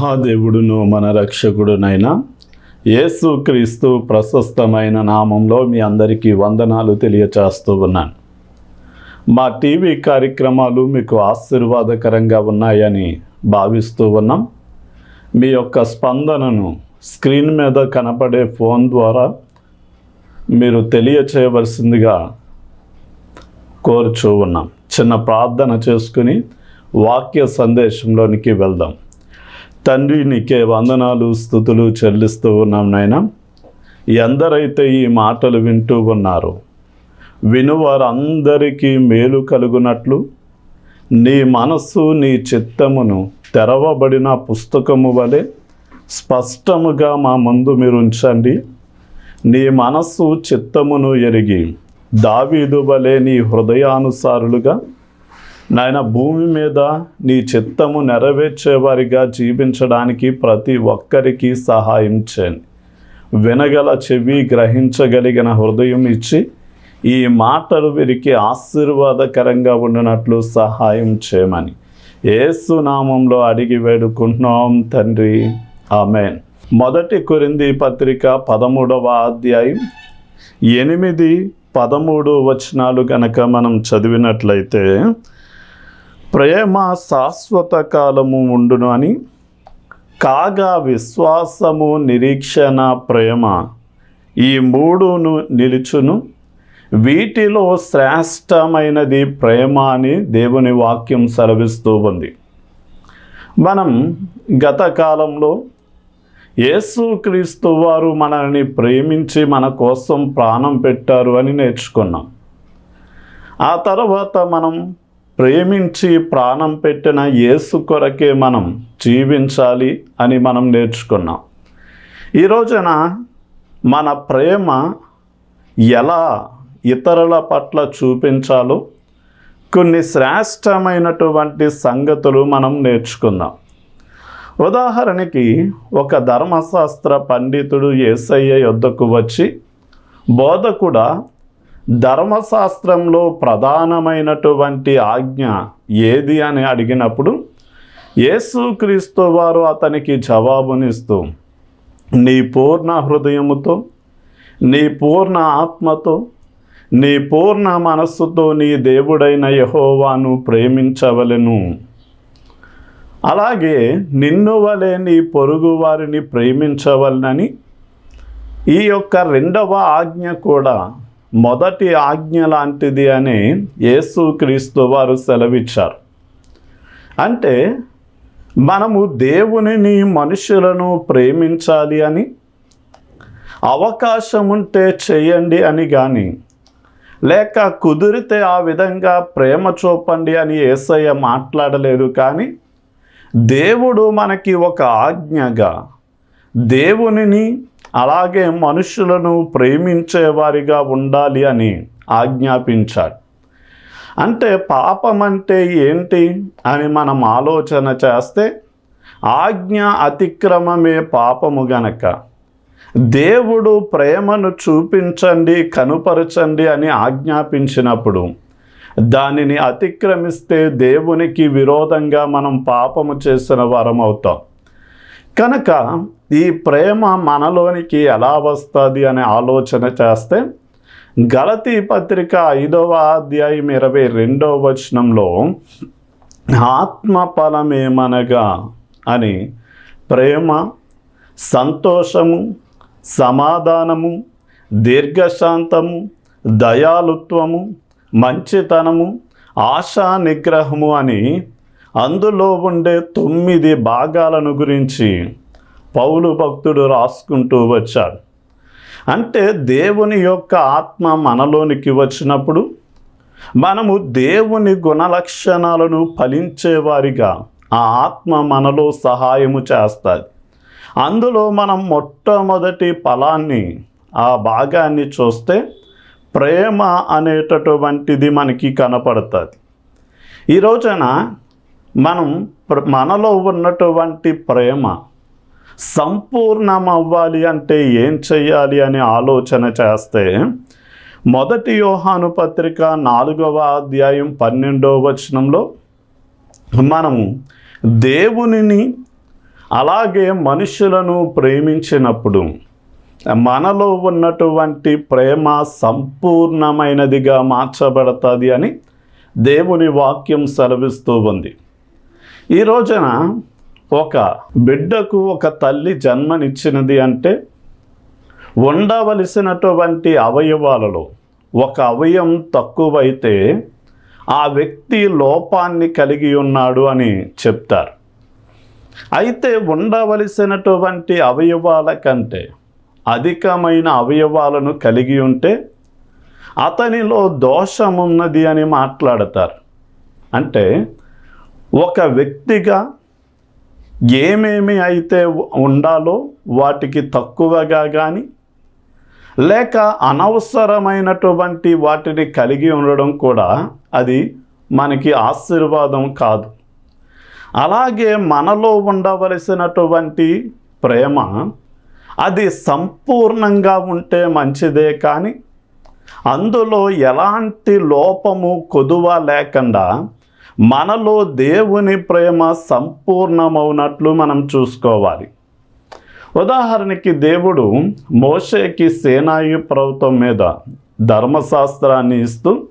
మహాదేవుడును మన రక్షకుడునైన యేసుక్రీస్తు ప్రశస్తమైన నామంలో మీ అందరికీ వందనాలు తెలియచేస్తూ ఉన్నాను. మా టీవీ కార్యక్రమాలు మీకు ఆశీర్వాదకరంగా ఉన్నాయని భావిస్తూ ఉన్నాం. మీ యొక్క స్పందనను స్క్రీన్ మీద కనపడే ఫోన్ ద్వారా మీరు తెలియచేయవలసిందిగా కోరుచూ ఉన్నాం. చిన్న ప్రార్థన చేసుకుని వాక్య సందేశంలోనికి వెళ్దాం. తండ్రి నీకే వందనాలు స్థుతులు చెల్లిస్తూ ఉన్నాం నాయన. ఎందరైతే ఈ మాటలు వింటూ ఉన్నారో. వినువారందరికీ మేలు కలుగునట్లు. నీ మనస్సు నీ చిత్తమును తెరవబడిన పుస్తకము వలె స్పష్టముగా మా ముందు మీరు ఉంచండి. నీ మనస్సు చిత్తమును ఎరిగి దావీదు వలె నీ హృదయానుసారులుగా నాయన భూమి మీద నీ చిత్తము నెరవేర్చేవారిగా జీవించడానికి ప్రతి ఒక్కరికి సహాయం చేయండి. వినగల చెవి గ్రహించగలిగిన హృదయం ఇచ్చి ఈ మాటలు వీరికి ఆశీర్వాదకరంగా ఉండినట్లు సహాయం చేయమని. ఏసు నామంలో అడిగి వేడుకుంటున్నాం తండ్రి. ఆమెన్. మొదటి కురింది పత్రిక పదమూడవ అధ్యాయం ఎనిమిది పదమూడు వచనాలు గనక మనం చదివినట్లయితే ప్రేమ శాశ్వత కాలము ఉండును అని కాగా విశ్వాసము నిరీక్షణ ప్రేమ ఈ మూడును నిలుచును. వీటిలో శ్రేష్టమైనది ప్రేమ అని దేవుని వాక్యం సెలవిస్తూ ఉంది. మనం గత కాలంలో యేసుక్రీస్తు వారు మనల్ని ప్రేమించి మన కోసం ప్రాణం పెట్టారు అని నేర్చుకున్నాం. ఆ తర్వాత మనం ప్రేమించి ప్రాణం పెట్టిన యేసు కొరకే మనం జీవించాలి అని మనం నేర్చుకున్నాం. ఈ రోజున మన ప్రేమ ఎలా ఇతరుల పట్ల చూపించాలో కొన్ని శ్రేష్టమైనటువంటి సంగతులు మనం నేర్చుకుందాం. ఉదాహరణకి ఒక ధర్మశాస్త్ర పండితుడు ఏసయ్య యొద్దకు వచ్చి బోధకుడా ధర్మశాస్త్రంలో ప్రధానమైనటువంటి ఆజ్ఞ ఏది అని అడిగినప్పుడు యేసుక్రీస్తు వారు అతనికి జవాబునిస్తూ నీ పూర్ణ హృదయముతో నీ పూర్ణ ఆత్మతో నీ పూర్ణ మనస్సుతో నీ దేవుడైన యహోవాను ప్రేమించవలెను. అలాగే నిన్ను వలె నీ పొరుగు వారిని ప్రేమించవలనని ఈ యొక్క రెండవ ఆజ్ఞ కూడా మొదటి ఆజ్ఞ లాంటిది అని యేసుక్రీస్తు వారు సెలవిచ్చారు. అంటే మనము దేవునిని మనుషులను ప్రేమించాలి అని అవకాశం ఉంటే చేయండి అని కానీ లేక కుదిరితే ఆ విధంగా ప్రేమ చూపండి అని ఏసయ్య మాట్లాడలేదు కానీ దేవుడు మనకి ఒక ఆజ్ఞగా దేవునిని అలాగే మనుషులను ప్రేమించేవారిగా ఉండాలి అని ఆజ్ఞాపించాడు. అంటే పాపం అంటే ఏంటి అని మనం ఆలోచన చేస్తే ఆజ్ఞ అతిక్రమమే పాపము గనక. దేవుడు ప్రేమను చూపించండి కనుపరచండి అని ఆజ్ఞాపించినప్పుడు దానిని అతిక్రమిస్తే దేవునికి విరోధంగా మనం పాపము చేసిన వారం అవుతాం కనుక ఈ ప్రేమ మనలోనికి ఎలా వస్తుంది అనే ఆలోచన చేస్తే గలతీ పత్రిక ఐదవ అధ్యాయం ఇరవై రెండవ వచనంలో ఆత్మ ఫలమేమనగా అని ప్రేమ సంతోషము సమాధానము దీర్ఘశాంతము దయాలుత్వము మంచితనము ఆశా నిగ్రహము అని అందులో ఉండే తొమ్మిది భాగాలను గురించి పౌలు భక్తుడు రాసుకుంటూ వచ్చాడు. అంటే దేవుని యొక్క ఆత్మ మనలోనికి వచ్చినప్పుడు మనము దేవుని గుణలక్షణాలను ఫలించేవారిగా ఆ ఆత్మ మనలో సహాయము చేస్తుంది. అందులో మనం మొట్టమొదటి ఫలాన్ని ఆ భాగాన్ని చూస్తే ప్రేమ అనేటటువంటిది మనకి కనపడుతుంది. ఈ రోజున మనం ప్ర- మనలో ఉన్నటువంటి ప్రేమ సంపూర్ణం అవ్వాలి అంటే ఏం చేయాలి అని ఆలోచన చేస్తే మొదటి యోహాను పత్రిక నాలుగవ అధ్యాయం పన్నెండవ వచనంలో మనము దేవునిని అలాగే మనుషులను ప్రేమించినప్పుడు మనలో ఉన్నటువంటి ప్రేమ సంపూర్ణమైనదిగా మార్చబడుతుంది అని దేవుని వాక్యం సెలవిస్తూ ఉంది. ఈ రోజున ఒక బిడ్డకు ఒక తల్లి జన్మనిచ్చినది అంటే ఉండవలసినటువంటి అవయవాలలో ఒక అవయవం తక్కువైతే ఆ వ్యక్తి లోపాన్ని కలిగి ఉన్నాడు అని చెప్తారు. అయితే ఉండవలసినటువంటి అవయవాల కంటే అధికమైన అవయవాలను కలిగి ఉంటే అతనిలో దోషం ఉన్నది అని మాట్లాడతారు. అంటే ఒక వ్యక్తిగా ఏమేమి అయితే ఉండాలో వాటికి తక్కువగా కానీ లేక అనవసరమైనటువంటి వాటిని కలిగి ఉండడం కూడా అది మనకి ఆశీర్వాదం కాదు. అలాగే మనలో ఉండవలసినటువంటి ప్రేమ అది సంపూర్ణంగా ఉంటే మంచిదే కానీ అందులో ఎలాంటి లోపము కొదువ లేకుండా మనలో దేవుని ప్రేమ సంపూర్ణమవునట్లు మనం చూసుకోవాలి. ఉదాహరణకి దేవుడు మోషేకి సేనాయు ప్రభుత్వం మీద ధర్మశాస్త్రాన్ని ఇస్తూ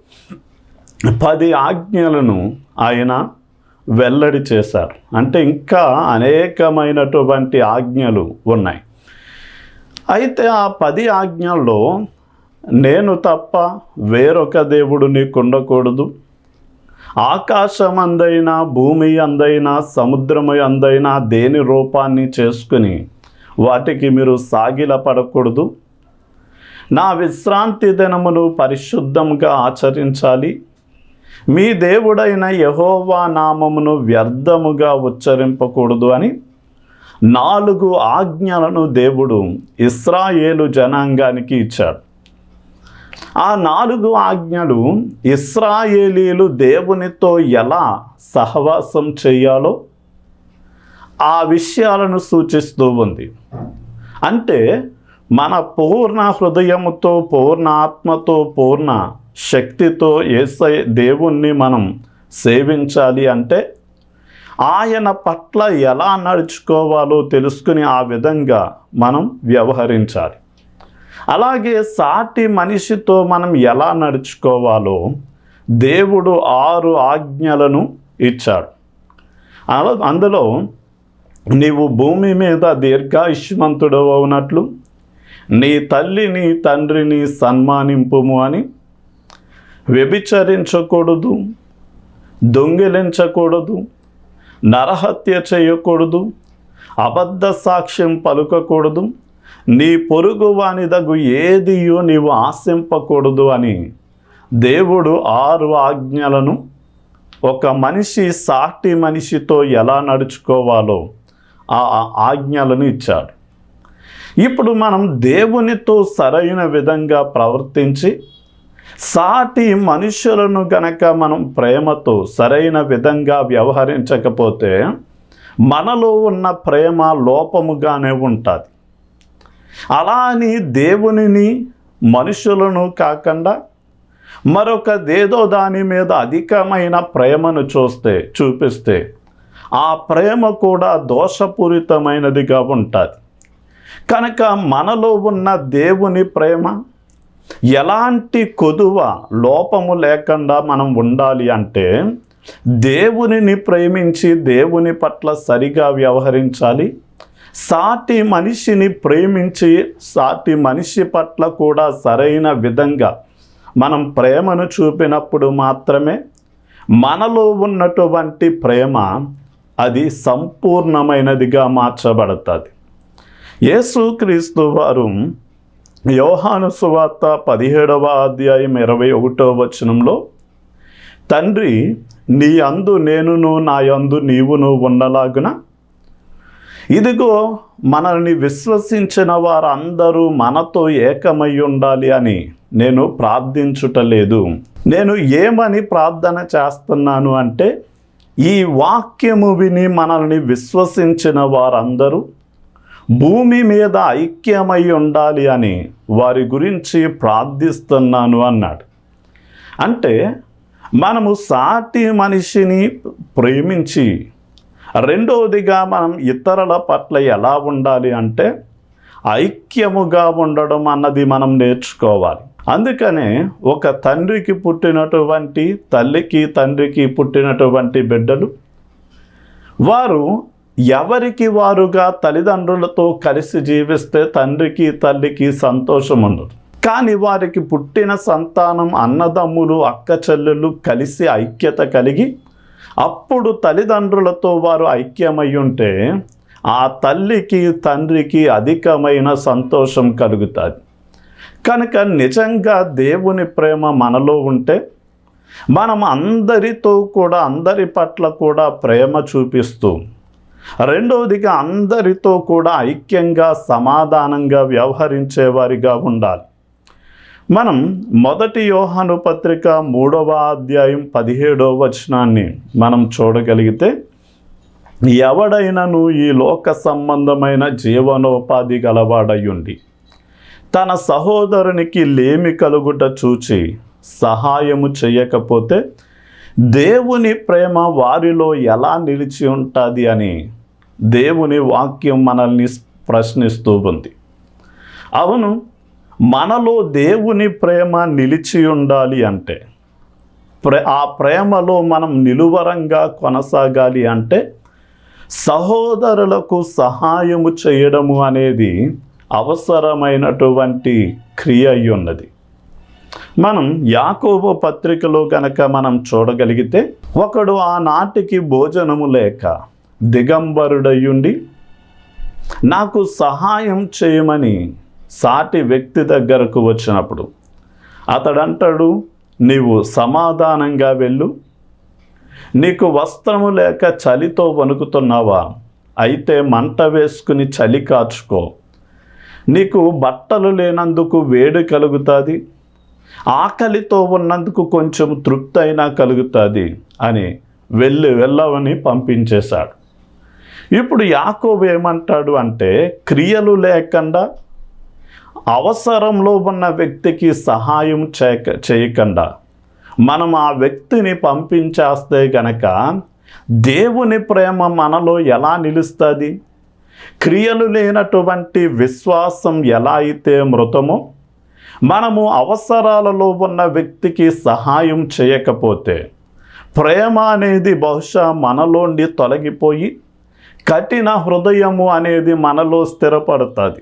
పది ఆజ్ఞలను ఆయన వెల్లడి చేశారు. అంటే ఇంకా అనేకమైనటువంటి ఆజ్ఞలు ఉన్నాయి. అయితే ఆ పది ఆజ్ఞల్లో నేను తప్ప వేరొక దేవుడు నీకు ఉండకూడదు. ఆకాశమందైనా భూమి అందైనా సముద్రము అందైనా దేని రూపాన్ని చేసుకుని వాటికి మీరు సాగిల పడకూడదు నా విశ్రాంతి దినమును పరిశుద్ధంగా ఆచరించాలి. మీ దేవుడైన యహోవా నామమును వ్యర్థముగా ఉచ్చరింపకూడదు అని నాలుగు ఆజ్ఞలను దేవుడు ఇస్రాయేలు జనాంగానికి ఇచ్చాడు. ఆ నాలుగు ఆజ్ఞలు ఇస్రాయేలీలు దేవునితో ఎలా సహవాసం చేయాలో ఆ విషయాలను సూచిస్తూ ఉంది. అంటే మన పూర్ణ హృదయముతో పూర్ణ ఆత్మతో పూర్ణ శక్తితో ఏసై దేవుణ్ణి మనం సేవించాలి అంటే ఆయన పట్ల ఎలా నడుచుకోవాలో తెలుసుకుని ఆ విధంగా మనం వ్యవహరించాలి. అలాగే సాటి మనిషితో మనం ఎలా నడుచుకోవాలో దేవుడు ఆరు ఆజ్ఞలను ఇచ్చాడు. అలా అందులో నీవు భూమి మీద దీర్ఘాయుష్మంతుడు అవునట్లు నీ తల్లిని తండ్రిని సన్మానింపుము అని వ్యభిచరించకూడదు దొంగిలించకూడదు నరహత్య చేయకూడదు అబద్ధ సాక్ష్యం పలుకకూడదు నీ పొరుగు వానిదగు ఏదియో నీవు ఆశింపకూడదు అని దేవుడు ఆరు ఆజ్ఞలను ఒక మనిషి సాటి మనిషితో ఎలా నడుచుకోవాలో ఆ ఆజ్ఞలను ఇచ్చాడు. ఇప్పుడు మనం దేవునితో సరైన విధంగా ప్రవర్తించి సాటి మనుషులను గనక మనం ప్రేమతో సరైన విధంగా వ్యవహరించకపోతే మనలో ఉన్న ప్రేమ లోపముగానే ఉంటుంది. అలా అని దేవునిని మనుషులను కాకుండా మరొకదేదో దాని మీద అధికమైన ప్రేమను చూస్తే చూపిస్తే ఆ ప్రేమ కూడా దోషపూరితమైనదిగా ఉంటుంది. కనుక మనలో ఉన్న దేవుని ప్రేమ ఎలాంటి కొదువ లోపము లేకుండా మనం ఉండాలి అంటే దేవునిని ప్రేమించి దేవుని పట్ల సరిగా వ్యవహరించాలి సాటి మనిషిని ప్రేమించి సాటి మనిషి పట్ల కూడా సరైన విధంగా మనం ప్రేమను చూపినప్పుడు మాత్రమే మనలో ఉన్నటువంటి ప్రేమ అది సంపూర్ణమైనదిగా మార్చబడుతుంది. యేసుక్రీస్తు వారు యోహాను సువార్త పదిహేడవ అధ్యాయం ఇరవై ఒకటో వచనంలో తండ్రి నీ అందు నేనును నా యందు నీవును ఉన్నలాగున ఇదిగో మనల్ని విశ్వసించిన వారందరూ మనతో ఏకమై ఉండాలి అని నేను ప్రార్థించుటలేదు. నేను ఏమని ప్రార్థన చేస్తున్నాను అంటే ఈ వాక్యము విని మనల్ని విశ్వసించిన వారందరూ భూమి మీద ఐక్యమై ఉండాలి అని వారి గురించి ప్రార్థిస్తున్నాను అన్నాడు. అంటే మనము సాటి మనిషిని ప్రేమించి రెండవదిగా మనం ఇతరుల పట్ల ఎలా ఉండాలి అంటే ఐక్యముగా ఉండడం అన్నది మనం నేర్చుకోవాలి. అందుకనే ఒక తండ్రికి పుట్టినటువంటి తల్లికి తండ్రికి పుట్టినటువంటి బిడ్డలు వారు ఎవరికి వారుగా తల్లిదండ్రులతో కలిసి జీవిస్తే తండ్రికి తల్లికి సంతోషం ఉండదు. కానీ వారికి పుట్టిన సంతానం అన్నదమ్ములు అక్క చెల్లెళ్ళు కలిసి ఐక్యత కలిగి అప్పుడు తల్లిదండ్రులతో వారు ఐక్యమై ఉంటే ఆ తల్లికి తండ్రికి అధికమైన సంతోషం కలుగుతుంది. కనుక నిజంగా దేవుని ప్రేమ మనలో ఉంటే మనం అందరితో కూడా అందరి పట్ల కూడా ప్రేమ చూపిస్తూ రెండవదిగా అందరితో కూడా ఐక్యంగా సమాధానంగా వ్యవహరించేవారిగా ఉండాలి. మనం మొదటి యోహాను పత్రిక మూడవ అధ్యాయం పదిహేడవ వచనాన్ని మనం చూడగలిగితే ఎవడైనను ఈ లోక సంబంధమైన జీవనోపాధి గలవాడయ్యుండి తన సహోదరునికి లేమి కలుగుట చూచి సహాయము చేయకపోతే దేవుని ప్రేమ వారిలో ఎలా నిలిచి ఉంటుంది అని దేవుని వాక్యం మనల్ని ప్రశ్నిస్తూ ఉంది. అవును మనలో దేవుని ప్రేమ నిలిచి ఉండాలి అంటే ప్రే ఆ ప్రేమలో మనం నిలువరంగా కొనసాగాలి అంటే సహోదరులకు సహాయము చేయడము అనేది అవసరమైనటువంటి క్రియ అయి ఉన్నది. మనం యాకోబో పత్రికలో కనుక మనం చూడగలిగితే ఒకడు ఆనాటికి భోజనము లేక దిగంబరుడయ్యుండి నాకు సహాయం చేయమని సాటి వ్యక్తి దగ్గరకు వచ్చినప్పుడు అతడంటాడు నీవు సమాధానంగా వెళ్ళు. నీకు వస్త్రము లేక చలితో వణుకుతున్నావా? అయితే మంట వేసుకుని చలి కాచుకో. నీకు బట్టలు లేనందుకు వేడి కలుగుతుంది. ఆకలితో ఉన్నందుకు కొంచెం తృప్తి అయినా కలుగుతుంది అని వెళ్ళి వెళ్ళవని పంపించేశాడు. ఇప్పుడు యాకోబు ఏమంటాడు అంటే క్రియలు లేకుండా అవసరంలో ఉన్న వ్యక్తికి సహాయం చేయక చేయకుండా మనం ఆ వ్యక్తిని పంపించేస్తే గనక దేవుని ప్రేమ మనలో ఎలా నిలుస్తుంది? క్రియలు లేనటువంటి విశ్వాసం ఎలా అయితే మృతమో మనము అవసరాలలో ఉన్న వ్యక్తికి సహాయం చేయకపోతే ప్రేమ అనేది బహుశా మనలోండి తొలగిపోయి కఠిన హృదయము అనేది మనలో స్థిరపడుతుంది.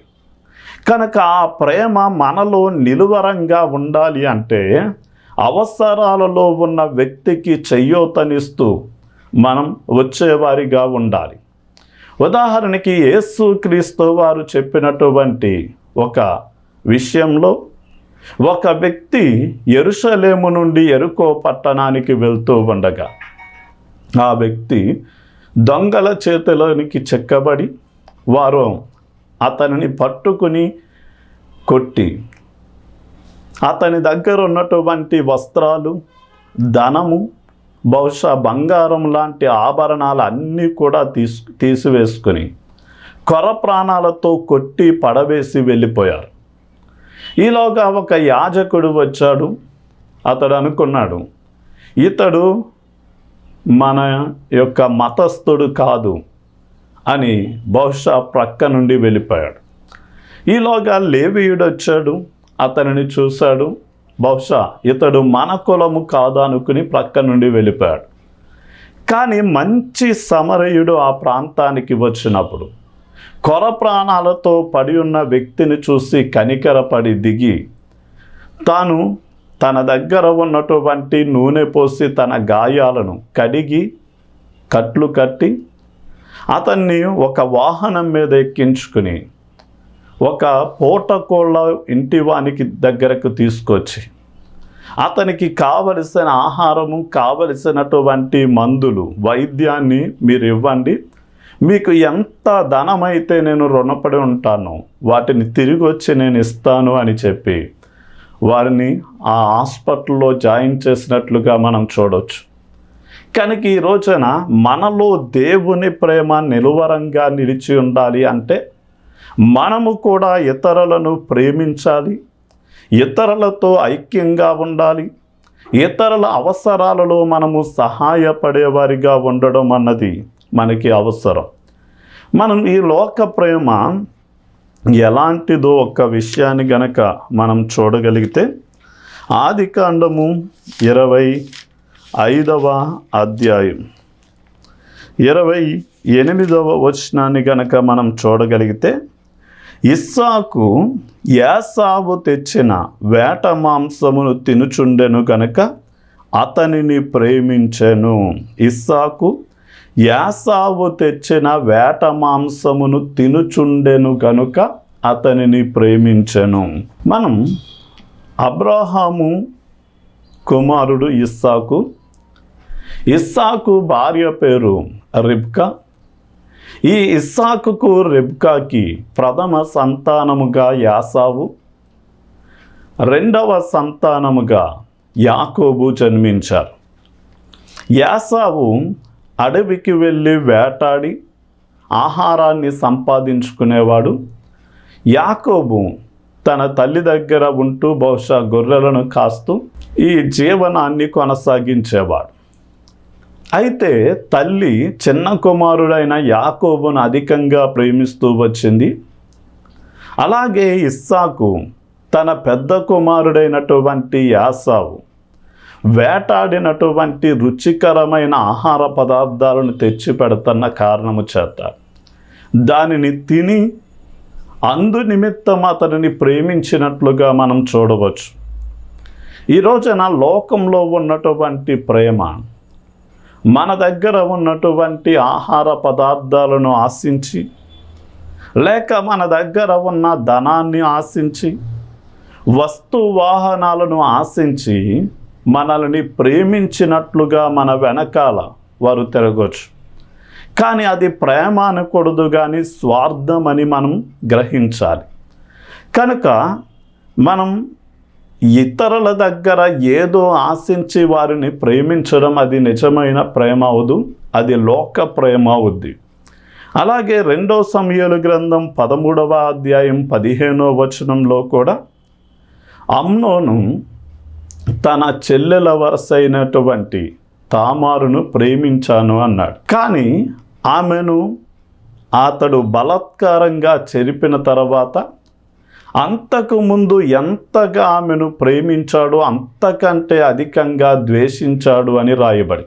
కనుక ఆ ప్రేమ మనలో నిలువరంగా ఉండాలి అంటే అవసరాలలో ఉన్న వ్యక్తికి చెయ్యోతనిస్తూ మనం వచ్చేవారిగా ఉండాలి. ఉదాహరణకి యేసు క్రీస్తు వారు చెప్పినటువంటి ఒక విషయంలో ఒక వ్యక్తి ఎరుషలేము నుండి ఎరుకో పట్టణానికి వెళ్తూ ఉండగా ఆ వ్యక్తి దొంగల చేతిలోనికి చెక్కబడి వారు అతనిని పట్టుకుని కొట్టి అతని దగ్గర ఉన్నటువంటి వస్త్రాలు ధనము బహుశా బంగారం లాంటి ఆభరణాలు అన్నీ కూడా తీసు తీసివేసుకుని కొర ప్రాణాలతో కొట్టి పడవేసి వెళ్ళిపోయారు. ఈలోగా ఒక యాజకుడు వచ్చాడు. అతడు అనుకున్నాడు ఇతడు మన యొక్క మతస్థుడు కాదు. అని బహుశా ప్రక్క నుండి వెళ్ళిపోయాడు. ఈలోగా లేవీయుడు వచ్చాడు అతనిని చూశాడు. బహుశా ఇతడు మన కులము కాదు అనుకుని ప్రక్క నుండి వెళ్ళిపోయాడు. కానీ మంచి సమరయుడు ఆ ప్రాంతానికి వచ్చినప్పుడు కొర ప్రాణాలతో పడి ఉన్న వ్యక్తిని చూసి కనికరపడి దిగి తాను తన దగ్గర ఉన్నటువంటి నూనె పోసి తన గాయాలను కడిగి కట్లు కట్టి అతన్ని ఒక వాహనం మీద ఎక్కించుకుని ఒక పూటకోళ్ళ ఇంటి వానికి దగ్గరకు తీసుకొచ్చి అతనికి కావలసిన ఆహారము కావలసినటువంటి మందులు వైద్యాన్ని మీరు ఇవ్వండి. మీకు ఎంత ధనమైతే నేను రుణపడి ఉంటానో వాటిని తిరిగి వచ్చి నేను ఇస్తాను అని చెప్పి వారిని ఆ హాస్పిటల్లో జాయిన్ చేసినట్లుగా మనం చూడవచ్చు కనుక ఈ రోజున మనలో దేవుని ప్రేమ నిలువరంగా నిలిచి ఉండాలి అంటే మనము కూడా ఇతరులను ప్రేమించాలి ఇతరులతో ఐక్యంగా ఉండాలి ఇతరుల అవసరాలలో మనము సహాయపడేవారిగా ఉండడం అన్నది మనకి అవసరం. మనం ఈ లోక ప్రేమ ఎలాంటిదో ఒక విషయాన్ని గనక మనం చూడగలిగితే ఆది కాండము ఇరవై ఐదవ అధ్యాయం. ఇరవై ఎనిమిదవ వచనాన్ని గనక మనం చూడగలిగితే ఇస్సాకు యాసావు తెచ్చిన వేట మాంసమును తినుచుండెను గనక అతనిని ప్రేమించెను. ఇస్సాకు యాసావు తెచ్చిన వేట మాంసమును తినుచుండెను కనుక అతనిని ప్రేమించెను. మనం అబ్రహాము కుమారుడు ఇస్సాకు ఇస్సాకు భార్య పేరు రిబ్కా. ఈ ఇస్సాకుకు రిబ్కాకి ప్రథమ సంతానముగా యాసావు. రెండవ సంతానముగా యాకోబు జన్మించారు. యాసావు అడవికి వెళ్ళి వేటాడి ఆహారాన్ని సంపాదించుకునేవాడు. యాకోబు తన తల్లి దగ్గర ఉంటూ బహుశా గొర్రెలను కాస్తూ ఈ జీవనాన్ని కొనసాగించేవాడు. అయితే తల్లి చిన్న కుమారుడైన యాకోబును అధికంగా ప్రేమిస్తూ వచ్చింది. అలాగే ఇస్సాకు తన పెద్ద కుమారుడైనటువంటి యాసావు వేటాడినటువంటి రుచికరమైన ఆహార పదార్థాలను తెచ్చి పెడుతున్న కారణము చేత దానిని తిని అందు నిమిత్తం అతనిని ప్రేమించినట్లుగా మనం చూడవచ్చు. ఈ రోజున లోకంలో ఉన్నటువంటి ప్రేమ మన దగ్గర ఉన్నటువంటి ఆహార పదార్థాలను ఆశించి లేక మన దగ్గర ఉన్న ధనాన్ని ఆశించి వస్తు వాహనాలను ఆశించి మనల్ని ప్రేమించినట్లుగా మన వెనకాల వారు తిరగవచ్చు కానీ అది ప్రేమ అనకూడదు కానీ స్వార్థం అని మనం గ్రహించాలి. కనుక మనం ఇతరుల దగ్గర ఏదో ఆశించి వారిని ప్రేమించడం అది నిజమైన ప్రేమ అవదు అది లోక ప్రేమ అవుద్ది. అలాగే రెండో సమయాలు గ్రంథం పదమూడవ అధ్యాయం పదిహేనో వచనంలో కూడా అమ్నోను తన చెల్లెల వరుస అయినటువంటి తామారును ప్రేమించాను అన్నాడు. కానీ ఆమెను అతడు బలాత్కారంగా చెరిపిన తర్వాత అంతకుముందు ఎంతగా ఆమెను ప్రేమించాడో అంతకంటే అధికంగా ద్వేషించాడు అని రాయబడి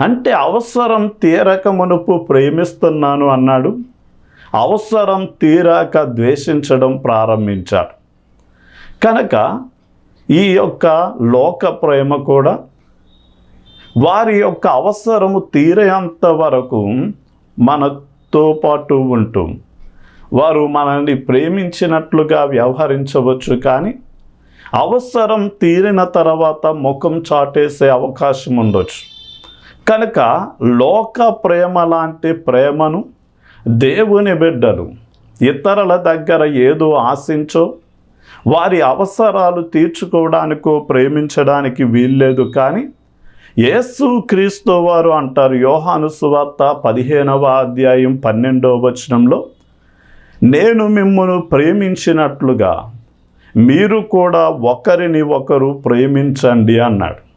అంటే అవసరం తీరక మునుపు ప్రేమిస్తున్నాను అన్నాడు. అవసరం తీరాక ద్వేషించడం ప్రారంభించాడు. కనుక ఈ యొక్క లోక ప్రేమ కూడా వారి యొక్క అవసరము తీరేంత వరకు మనతో పాటు ఉంటూ వారు మనల్ని ప్రేమించినట్లుగా వ్యవహరించవచ్చు కానీ అవసరం తీరిన తర్వాత ముఖం చాటేసే అవకాశం ఉండొచ్చు. కనుక లోక ప్రేమ లాంటి ప్రేమను దేవుని బిడ్డలు ఇతరుల దగ్గర ఏదో ఆశించో వారి అవసరాలు తీర్చుకోవడానికో ప్రేమించడానికి వీల్లేదు కానీ యేసు క్రీస్తు వారు అంటారు. యోహాను సువార్త పదిహేనవ అధ్యాయం పన్నెండవ వచనంలో నేను మిమ్మను ప్రేమించినట్లుగా మీరు కూడా ఒకరిని ఒకరు ప్రేమించండి అన్నాడు.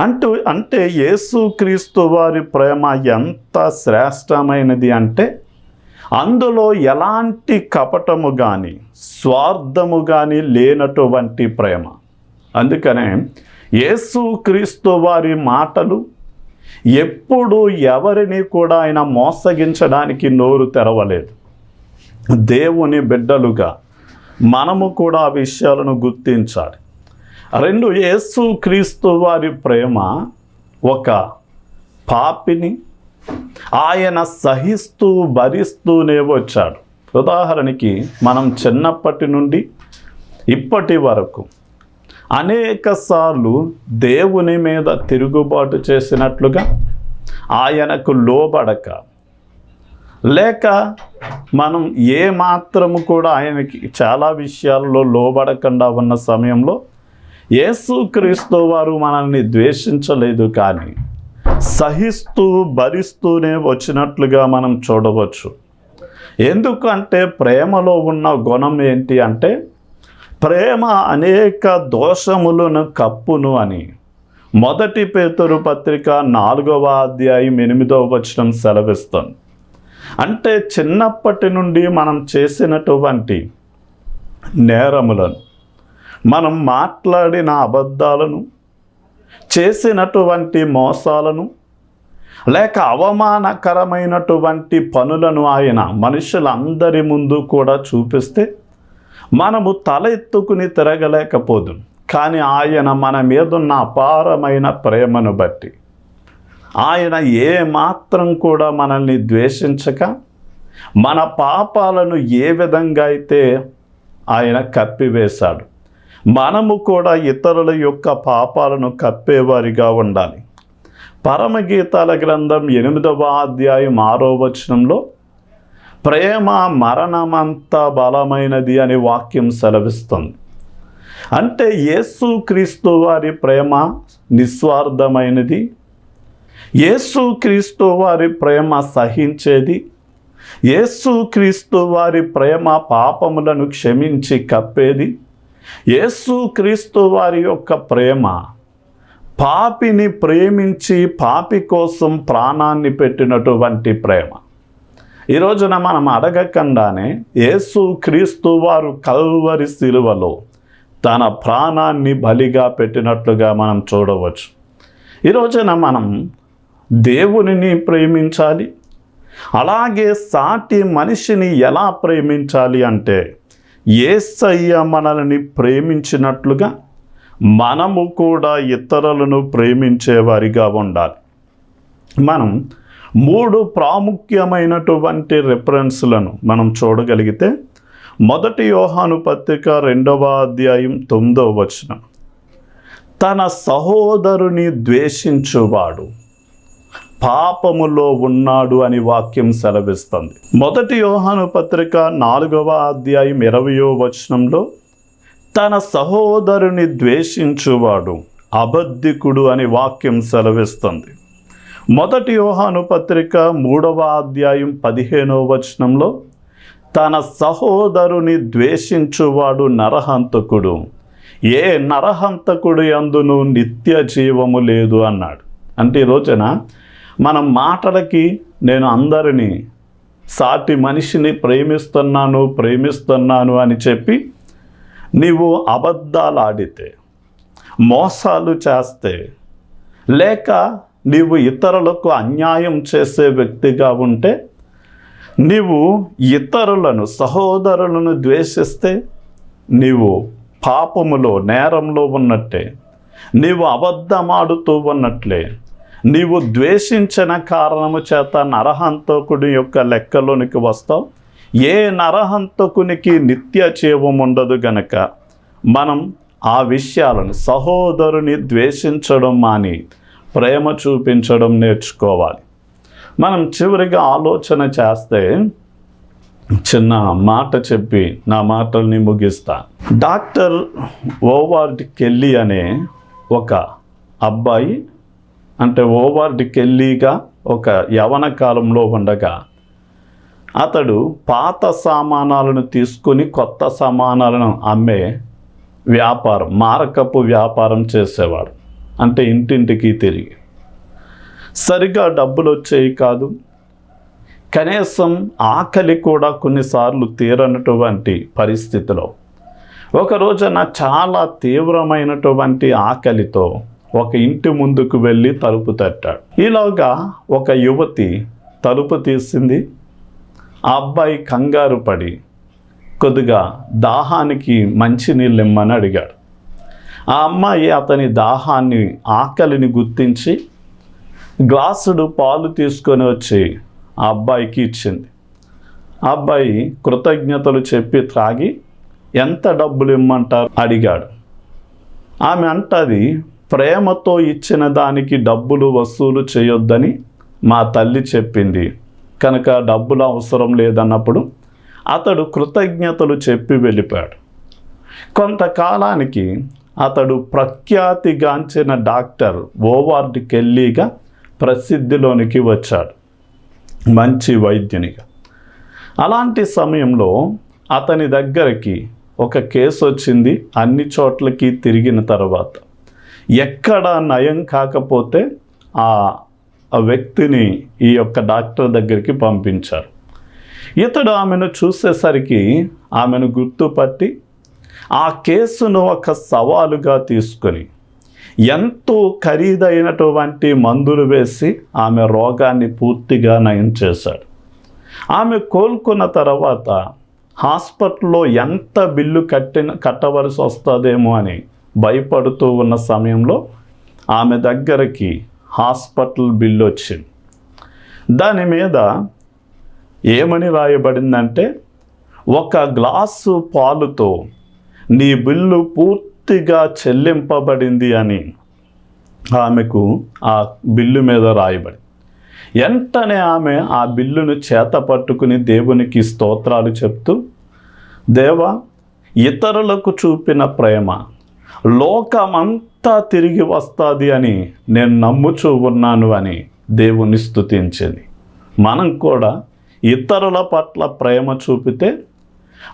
అంటూ అంటే యేసుక్రీస్తు వారి ప్రేమ ఎంత శ్రేష్టమైనది అంటే అందులో ఎలాంటి కపటము కానీ స్వార్థము కానీ లేనటువంటి ప్రేమ. అందుకనే యేసుక్రీస్తు వారి మాటలు ఎప్పుడు ఎవరిని కూడా ఆయన మోసగించడానికి నోరు తెరవలేదు. దేవుని బిడ్డలుగా మనము కూడా ఆ విషయాలను గుర్తించాలి. రెండు యేసు క్రీస్తు వారి ప్రేమ ఒక పాపిని ఆయన సహిస్తూ భరిస్తూనే వచ్చాడు. ఉదాహరణకి మనం చిన్నప్పటి నుండి ఇప్పటి వరకు అనేక సార్లు దేవుని మీద తిరుగుబాటు చేసినట్లుగా ఆయనకు లోబడక లేక మనం ఏ మాత్రము కూడా ఆయనకి చాలా విషయాల్లో లోబడకుండా ఉన్న సమయంలో యేసుక్రీస్తు వారు మనల్ని ద్వేషించలేదు కానీ సహిస్తూ భరిస్తూనే వచ్చినట్లుగా మనం చూడవచ్చు. ఎందుకంటే ప్రేమలో ఉన్న గుణం ఏంటి అంటే ప్రేమ అనేక దోషములను కప్పును అని. మొదటి పేతురు పత్రిక నాలుగవ అధ్యాయం ఎనిమిదవ వచనం సెలవిస్తుంది. అంటే చిన్నప్పటి నుండి మనం చేసినటువంటి నేరములను మనం మాట్లాడిన అబద్ధాలను చేసినటువంటి మోసాలను లేక అవమానకరమైనటువంటి పనులను ఆయన మనుషులందరి ముందు కూడా చూపిస్తే మనము తల ఎత్తుకుని తిరగలేకపోదు. కానీ ఆయన మన మీదున్న అపారమైన ప్రేమను బట్టి ఆయన ఏ మాత్రం కూడా మనల్ని ద్వేషించక మన పాపాలను ఏ విధంగా అయితే ఆయన కప్పివేశాడు మనము కూడా ఇతరుల యొక్క పాపాలను కప్పేవారిగా ఉండాలి. పరమగీతాల గ్రంథం ఎనిమిదవ అధ్యాయం ఆరో వచనంలో ప్రేమ మరణమంత బలమైనది అనే వాక్యం సెలవిస్తుంది. అంటే యేసు క్రీస్తు వారి ప్రేమ నిస్వార్థమైనది యేసు క్రీస్తు వారి ప్రేమ సహించేది. యేసు క్రీస్తు వారి ప్రేమ పాపములను క్షమించి కప్పేది. యేసు క్రీస్తు వారి యొక్క ప్రేమ పాపిని ప్రేమించి పాపి కోసం ప్రాణాన్ని పెట్టినటువంటి ప్రేమ. ఈ రోజున మనం అడగకుండానే యేసు క్రీస్తు వారు కల్వరి శిలువలో తన ప్రాణాన్ని బలిగా పెట్టినట్లుగా మనం చూడవచ్చు. ఈ రోజున మనం దేవునిని ప్రేమించాలి. అలాగే సాటి మనిషిని ఎలా ప్రేమించాలి అంటే ఏసయ్య మనల్ని ప్రేమించినట్లుగా మనము కూడా ఇతరులను ప్రేమించేవారిగా ఉండాలి. మనం మూడు ప్రాముఖ్యమైనటువంటి రెఫరెన్స్లను మనం చూడగలిగితే మొదటి యోహాను పత్రిక రెండవ అధ్యాయం తొమ్మిదవ వచనం. తన సహోదరుని ద్వేషించువాడు. పాపములో ఉన్నాడు అని వాక్యం సెలవిస్తుంది. మొదటి యోహాను పత్రిక నాలుగవ అధ్యాయం ఇరవయో వచనంలో తన సహోదరుని ద్వేషించువాడు అబద్ధికుడు అని వాక్యం సెలవిస్తుంది. మొదటి యోహాను పత్రిక మూడవ అధ్యాయం పదిహేనవ వచనంలో తన సహోదరుని ద్వేషించువాడు నరహంతకుడు. ఏ నరహంతకుడు అందును నిత్య జీవము లేదు అన్నాడు. అంటే ఈ రోజున మనం మాటలకి నేను అందరినీ సాటి మనిషిని ప్రేమిస్తున్నాను ప్రేమిస్తున్నాను అని చెప్పి నీవు అబద్ధాలు ఆడితే మోసాలు చేస్తే లేక నీవు ఇతరులకు అన్యాయం చేసే వ్యక్తిగా ఉంటే నీవు ఇతరులను సహోదరులను ద్వేషిస్తే నీవు పాపములో నేరంలో ఉన్నట్టే నీవు అబద్ధమాడుతూ ఉన్నట్లే నీవు ద్వేషించిన కారణము చేత నరహంతకుడి యొక్క లెక్కలోనికి వస్తావు. ఏ నరహంతకునికి నిత్య జీవం ఉండదు గనక మనం ఆ విషయాలను సహోదరుని ద్వేషించడం మాని ప్రేమ చూపించడం నేర్చుకోవాలి. మనం చివరిగా ఆలోచన చేస్తే చిన్న మాట చెప్పి నా మాటల్ని ముగిస్తా. డాక్టర్ ఓవార్డ్ కెల్లీ అనే ఒక అబ్బాయి అంటే ఓవర్ కెల్లీగా ఒక యవన కాలంలో ఉండగా అతడు పాత సామానాలను తీసుకొని కొత్త సామానాలను అమ్మే వ్యాపారం మారకపు వ్యాపారం చేసేవాడు. అంటే ఇంటింటికి తిరిగి. సరిగా డబ్బులు వచ్చేవి కాదు. కనీసం ఆకలి కూడా కొన్నిసార్లు తీరనటువంటి పరిస్థితిలో. ఒక రోజున చాలా తీవ్రమైనటువంటి ఆకలితో ఒక ఇంటి ముందుకు వెళ్ళి తలుపు తట్టాడు. ఈలోగా ఒక యువతి తలుపు తీసింది. ఆ అబ్బాయి కంగారు పడి కొద్దిగా దాహానికి మంచినీళ్ళు ఇమ్మని అడిగాడు. ఆ అమ్మాయి అతని దాహాన్ని ఆకలిని గుర్తించి గ్లాసుడు పాలు తీసుకొని వచ్చి ఆ అబ్బాయికి ఇచ్చింది. ఆ అబ్బాయి కృతజ్ఞతలు చెప్పి త్రాగి ఎంత డబ్బులు ఇమ్మంటారు అడిగాడు. ఆమె అంటది ప్రేమతో ఇచ్చిన దానికి డబ్బులు వసూలు చేయొద్దని మా తల్లి చెప్పింది. కనుక డబ్బులు అవసరం లేదన్నప్పుడు అతడు కృతజ్ఞతలు చెప్పి వెళ్ళిపోయాడు. కొంతకాలానికి అతడు ప్రఖ్యాతిగాంచిన డాక్టర్ ఓవార్డ్ కెల్లీగా ప్రసిద్ధిలోనికి వచ్చాడు. మంచి వైద్యునిగా. అలాంటి సమయంలో అతని దగ్గరికి ఒక కేసు వచ్చింది అన్ని చోట్లకి తిరిగిన తర్వాత. ఎక్కడ నయం కాకపోతే ఆ ఆ వ్యక్తిని ఈ యొక్క డాక్టర్ దగ్గరికి పంపించారు. ఇతడు ఆమెను చూసేసరికి ఆమెను గుర్తుపట్టి ఆ కేసును ఒక సవాలుగా తీసుకొని ఎంతో ఖరీదైనటువంటి మందులు వేసి ఆమె రోగాన్ని పూర్తిగా నయం చేశాడు. ఆమె కోలుకున్న తర్వాత హాస్పిటల్లో ఎంత బిల్లు కట్టిన కట్టవలసి వస్తుందేమో అని భయపడుతూ ఉన్న సమయంలో ఆమె దగ్గరికి హాస్పిటల్ బిల్లు వచ్చింది. దాని మీద ఏమని రాయబడిందంటే ఒక గ్లాసు పాలుతో నీ బిల్లు పూర్తిగా చెల్లింపబడింది అని ఆమెకు ఆ బిల్లు మీద రాయబడి వెంటనే ఆమె ఆ బిల్లును చేత పట్టుకుని దేవునికి స్తోత్రాలు చెప్తూ దేవా ఇతరులకు చూపిన ప్రేమ లోకమంతా తిరిగి వస్తుంది అని నేను నమ్ముచూ ఉన్నాను అని దేవుని స్థుతించింది మనం కూడా ఇతరుల పట్ల ప్రేమ చూపితే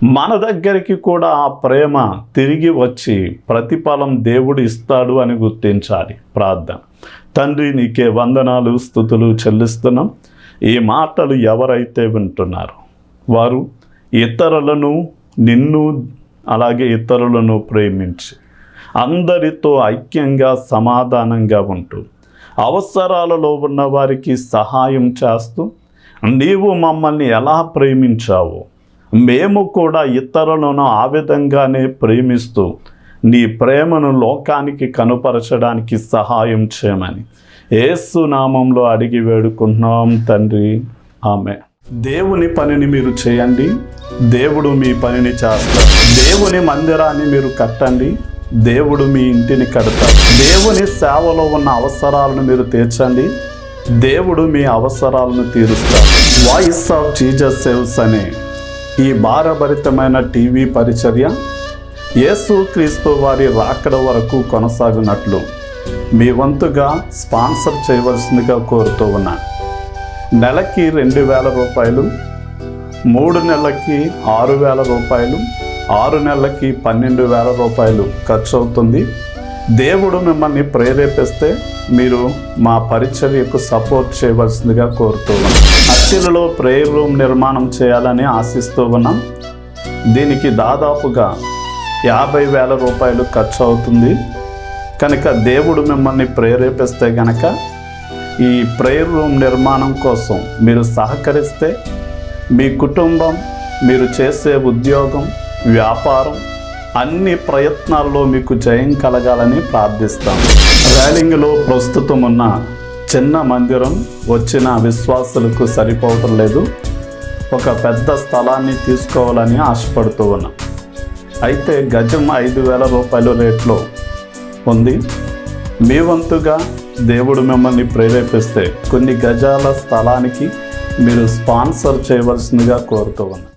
మన దగ్గరికి కూడా ఆ ప్రేమ తిరిగి వచ్చి ప్రతిఫలం దేవుడు ఇస్తాడు అని గుర్తించాలి. ప్రార్థన. తండ్రి నీకే వందనాలు స్థుతులు చెల్లిస్తున్నాం. ఈ మాటలు ఎవరైతే వింటున్నారు వారు ఇతరులను నిన్ను అలాగే ఇతరులను ప్రేమించి అందరితో ఐక్యంగా సమాధానంగా ఉంటూ అవసరాలలో ఉన్న వారికి సహాయం చేస్తూ నీవు మమ్మల్ని ఎలా ప్రేమించావో మేము కూడా ఇతరులను ఆ విధంగానే ప్రేమిస్తూ నీ ప్రేమను లోకానికి కనుపరచడానికి సహాయం చేయమని ఏసు నామంలో అడిగి వేడుకుంటున్నాం తండ్రి. ఆమె దేవుని పనిని మీరు చేయండి. దేవుడు మీ పనిని చేస్తారు దేవుని మందిరాన్ని మీరు కట్టండి. దేవుడు మీ ఇంటిని కడతాడు. దేవుని సేవలో ఉన్న అవసరాలను మీరు తీర్చండి. దేవుడు మీ అవసరాలను తీరుస్తారు వాయిస్ ఆఫ్ జీజస్ సేవ్స్ అనే. ఈ భారభరితమైన టీవీ పరిచర్య యేసు క్రీస్తు వారి రాకడ వరకు కొనసాగినట్లు మీ వంతుగా స్పాన్సర్ చేయవలసిందిగా కోరుతూ ఉన్నాను నెలకి రెండు వేల రూపాయలు మూడు నెలలకి ఆరు వేల రూపాయలు ఆరు నెలలకి పన్నెండు వేల రూపాయలు ఖర్చు అవుతుంది దేవుడు మిమ్మల్ని ప్రేరేపిస్తే మీరు మా పరిచర్యకు సపోర్ట్ చేయవలసిందిగా కోరుతూ ఉన్నాం. అత్తిలలో ప్రేయర్ రూమ్ నిర్మాణం చేయాలని ఆశిస్తూ ఉన్నాం. దీనికి దాదాపుగా యాభై వేల రూపాయలు ఖర్చు అవుతుంది కనుక దేవుడు మిమ్మల్ని ప్రేరేపిస్తే గనక ఈ ప్రేయర్ రూమ్ నిర్మాణం కోసం మీరు సహకరిస్తే మీ కుటుంబం మీరు చేసే ఉద్యోగం వ్యాపారం అన్ని ప్రయత్నాల్లో మీకు జయం కలగాలని ప్రార్థిస్తాం. ర్యాలింగ్లో ప్రస్తుతం ఉన్న చిన్న మందిరం వచ్చిన విశ్వాసులకు సరిపోవటం లేదు. ఒక పెద్ద స్థలాన్ని తీసుకోవాలని ఆశపడుతూ ఉన్నాం. అయితే గజం ఐదు వేల రూపాయల రేట్లో ఉంది. మీ వంతుగా దేవుడు మిమ్మల్ని ప్రేరేపిస్తే కొన్ని గజాల స్థలానికి మీరు స్పాన్సర్ చేయవలసిందిగా కోరుతూ ఉన్నాం.